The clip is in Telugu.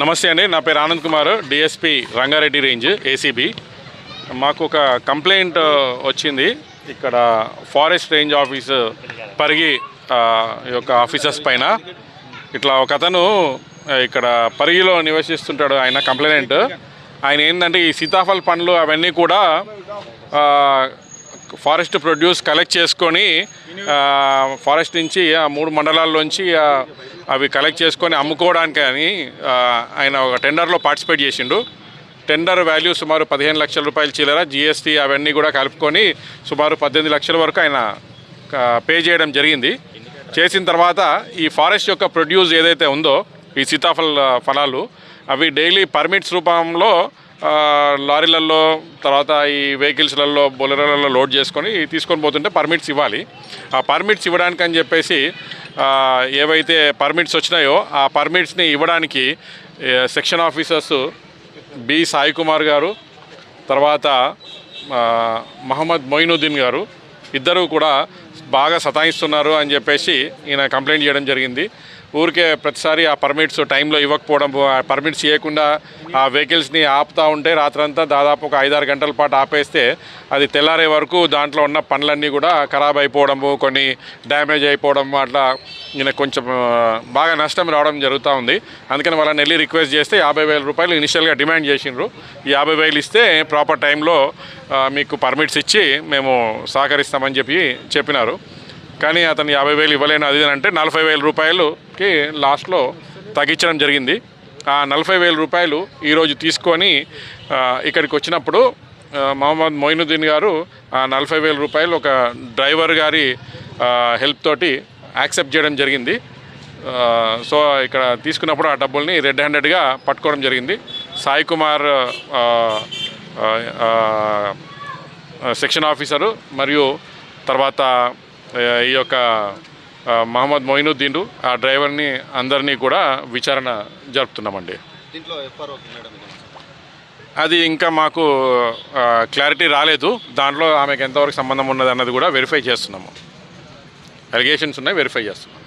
నమస్తే అండి నా పేరు Anand Kumar DSP Rangareddy range ACB. మాకు ఒక కంప్లైంట్ వచ్చింది. ఇక్కడ ఫారెస్ట్ రేంజ్ ఆఫీస్ పరిగి యొక్క ఆఫీసర్స్ పైన. ఇట్లా ఒక అతను ఇక్కడ పరిగిలో నివసిస్తుంటాడు ఆయన కంప్లైంట్. ఆయన ఏంటంటే ఈ సీతాఫల్ పండ్లు అవన్నీ కూడా ఫారెస్ట్ ప్రొడ్యూస్ కలెక్ట్ చేసుకొని ఫారెస్ట్ నుంచి ఆ మూడు మండలాల్లోంచి అవి కలెక్ట్ చేసుకొని అమ్ముకోవడానికి అని ఆయన ఒక టెండర్లో పార్టిసిపేట్ చేసిండు. టెండర్ వాల్యూ సుమారు పదిహేను లక్షల రూపాయలు చిల్లర జిఎస్టీ అవన్నీ కూడా కలుపుకొని సుమారు పద్దెనిమిది లక్షల వరకు ఆయన పే చేయడం జరిగింది. చేసిన తర్వాత ఈ ఫారెస్ట్ యొక్క ప్రొడ్యూస్ ఏదైతే ఉందో ఈ సీతాఫల ఫలాలు అవి డైలీ పర్మిట్స్ రూపంలో లారీలలో తర్వాత ఈ వెహికల్స్లలో బొలెరోలలో లోడ్ చేసుకొని తీసుకొని పోతుంటే పర్మిట్స్ ఇవ్వాలి. ఆ పర్మిట్స్ ఇవ్వడానికి అని చెప్పేసి ఏవైతే పర్మిట్స్ వచ్చినాయో ఆ పర్మిట్స్ని ఇవ్వడానికి section officers B Sai Kumar గారు తర్వాత మహమ్మద్ మొయినుద్దీన్ గారు ఇద్దరు కూడా బాగా సతాయిస్తున్నారు అని చెప్పేసి ఈయన కంప్లైంట్ చేయడం జరిగింది. ఊరికే ప్రతిసారి ఆ పర్మిట్స్ టైంలో ఇవ్వకపోవడం ఆ పర్మిట్స్ ఇవ్వకుండా ఆ వెహికల్స్ని ఆపుతూ ఉంటే రాత్రంతా దాదాపు ఒక ఐదారు గంటల పాటు ఆపేస్తే అది తెల్లారే వరకు దాంట్లో ఉన్న పనులన్నీ కూడా ఖరాబ్ అయిపోవడము కొన్ని డ్యామేజ్ అయిపోవడం అట్లా నేను కొంచెం బాగా నష్టం రావడం జరుగుతూ ఉంది. అందుకని వాళ్ళని వెళ్ళి రిక్వెస్ట్ చేస్తే యాభై వేల రూపాయలు ఇనిషియల్గా డిమాండ్ చేసిండ్రు. ఈ యాభై వేలు ఇస్తే ప్రాపర్ టైంలో మీకు పర్మిట్స్ ఇచ్చి మేము సహకరిస్తామని చెప్పి చెప్పినారు. కానీ అతను యాభై వేలు ఇవ్వలేను అది అంటే నలభై వేల రూపాయలు వాళ్ళకి లాస్ట్లో తగ్గించడం జరిగింది. ఆ నలభై వేల రూపాయలు ఈరోజు తీసుకొని ఇక్కడికి వచ్చినప్పుడు మహమ్మద్ మొయినుద్దీన్ గారు ఆ నలభై వేల రూపాయలు ఒక డ్రైవర్ గారి హెల్ప్ తోటి యాక్సెప్ట్ చేయడం జరిగింది. సో ఇక్కడ తీసుకున్నప్పుడు ఆ డబ్బుల్ని రెడ్ హ్యాండెడ్గా పట్టుకోవడం జరిగింది. సాయి కుమార్ సెక్షన్ ఆఫీసరు మరియు తర్వాత ఈ యొక్క మహమ్మద్ మొయినుద్దీన్ ఆ డ్రైవర్ని అందరినీ కూడా విచారణ జరుపుతున్నామండి. అది ఇంకా మాకు క్లారిటీ రాలేదు. దాంట్లో ఆమెకు ఎంతవరకు సంబంధం ఉన్నది అన్నది కూడా వెరిఫై చేస్తున్నాము. అలిగేషన్స్ ఉన్నాయి వెరిఫై చేస్తున్నాం